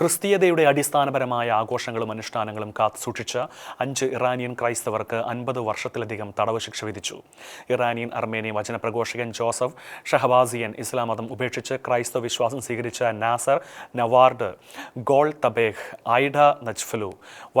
ക്രിസ്തീയതയുടെ അടിസ്ഥാനപരമായ ആഘോഷങ്ങളും അനുഷ്ഠാനങ്ങളും കാത്തുസൂക്ഷിച്ച അഞ്ച് ഇറാനിയൻ ക്രൈസ്തവർക്ക് അൻപത് വർഷത്തിലധികം തടവ് ശിക്ഷ വിധിച്ചു. ഇറാനിയൻ അർമേനിയൻ വചനപ്രഘോഷകൻ ജോസഫ് ഷഹബാസിയൻ ഇസ്ലാം മതം ഉപേക്ഷിച്ച് ക്രൈസ്തവ വിശ്വാസം സ്വീകരിച്ച Nasser Navard Gol Tapeh Aida Najafloo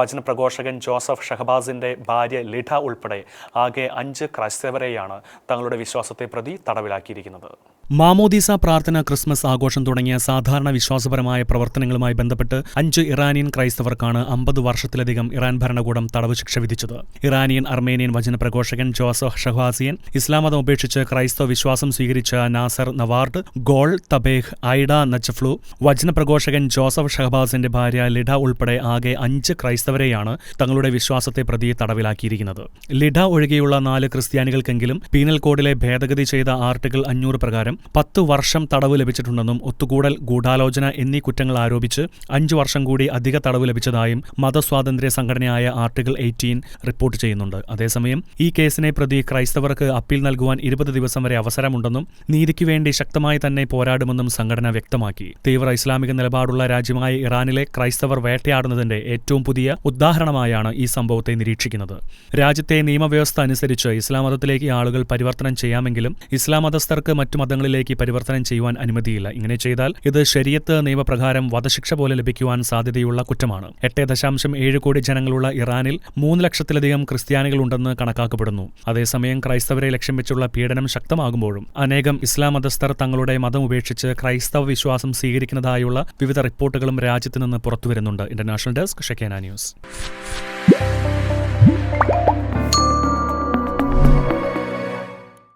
വചനപ്രഘോഷകൻ Joseph ഷഹബാസിന്റെ ഭാര്യ ലിഡ ഉൾപ്പെടെ ആകെ അഞ്ച് ക്രൈസ്തവരെയാണ് തങ്ങളുടെ വിശ്വാസത്തെ പ്രതി തടവിലാക്കിയിരിക്കുന്നത്. മാമോദീസ പ്രാർത്ഥന ക്രിസ്മസ് ആഘോഷം തുടങ്ങിയ സാധാരണ വിശ്വാസപരമായ പ്രവർത്തനങ്ങളുമായി ബന്ധപ്പെട്ട് അഞ്ച് ഇറാനിയൻ ക്രൈസ്തവർക്കാണ് അമ്പത് വർഷത്തിലധികം ഇറാൻ ഭരണകൂടം തടവ് ശിക്ഷ വിധിച്ചത്. ഇറാനിയൻ അർമേനിയൻ വചനപ്രഘോഷകൻ ജോസഫ് ഷഹാസിയൻ ഇസ്ലാം മതം ഉപേക്ഷിച്ച് ക്രൈസ്തവ വിശ്വാസം സ്വീകരിച്ച Nasser Navard Gol Tapeh Aida Najafloo വചനപ്രഘോഷകൻ Joseph ഷഹബാസിന്റെ ഭാര്യ ലിഡ ഉൾപ്പെടെ ആകെ അഞ്ച് ക്രൈസ്തവരെയാണ് തങ്ങളുടെ വിശ്വാസത്തെ പ്രതി തടവിലാക്കിയിരിക്കുന്നത്. ലിഡ ഒഴികെയുള്ള നാല് ക്രിസ്ത്യാനികൾക്കെങ്കിലും പീനൽ കോഡിലെ ഭേദഗതി ചെയ്ത ആർട്ടിക്കിൾ അഞ്ഞൂറ് പ്രകാരം പത്ത് വർഷം തടവ് ലഭിച്ചിട്ടുണ്ടെന്നും ഒത്തുകൂടൽ ഗൂഢാലോചന എന്നീ കുറ്റങ്ങൾ ആരോപിച്ച് അഞ്ചു വർഷം കൂടി അധിക തടവ് ലഭിച്ചതായും മതസ്വാതന്ത്ര്യ സംഘടനയായ ആർട്ടിക്കിൾ എയ്റ്റീൻ റിപ്പോർട്ട് ചെയ്യുന്നുണ്ട്. അതേസമയം ഈ കേസിനെ പ്രതി ക്രൈസ്തവർക്ക് അപ്പീൽ നൽകുവാൻ ഇരുപത് ദിവസം വരെ അവസരമുണ്ടെന്നും നീതിക്ക് വേണ്ടി ശക്തമായി തന്നെ പോരാടുമെന്നും സംഘടന വ്യക്തമാക്കി. തീവ്ര ഇസ്ലാമിക നിലപാടുള്ള രാജ്യമായ ഇറാനിലെ ക്രൈസ്തവർ വേട്ടയാടുന്നതിന്റെ ഏറ്റവും പുതിയ ഉദാഹരണമായാണ് ഈ സംഭവത്തെ നിരീക്ഷിക്കുന്നത്. രാജ്യത്തെ നിയമവ്യവസ്ഥ അനുസരിച്ച് ഇസ്ലാം മതത്തിലേക്ക് ആളുകൾ പരിവർത്തനം ചെയ്യാമെങ്കിലും ഇസ്ലാം മതസ്ഥർക്ക് മറ്റു മതങ്ങളിലേക്ക് പരിവർത്തനം ചെയ്യുവാൻ അനുമതിയില്ല. ഇങ്ങനെ ചെയ്താൽ ഇത് ശരിയത്ത് നിയമപ്രകാരം വധശിക്ഷ പോലെ ലഭിക്കുവാൻ സാധ്യതയുള്ള കുറ്റമാണ്. എട്ട് ദശാംശം ഏഴ് കോടി ജനങ്ങളുള്ള ഇറാനിൽ മൂന്ന് ലക്ഷത്തിലധികം ക്രിസ്ത്യാനികളുണ്ടെന്ന് കണക്കാക്കപ്പെടുന്നു. അതേസമയം ക്രൈസ്തവരെ ലക്ഷ്യം വെച്ചുള്ള പീഡനം ശക്തമാകുമ്പോഴും അനേകം ഇസ്ലാം മതസ്ഥർ തങ്ങളുടെ മതം ഉപേക്ഷിച്ച് ക്രൈസ്തവ വിശ്വാസം സ്വീകരിക്കുന്നതായുള്ള വിവിധ റിപ്പോർട്ടുകളും രാജ്യത്ത് നിന്ന് പുറത്തുവരുന്നുണ്ട്. International desk Shekinah news.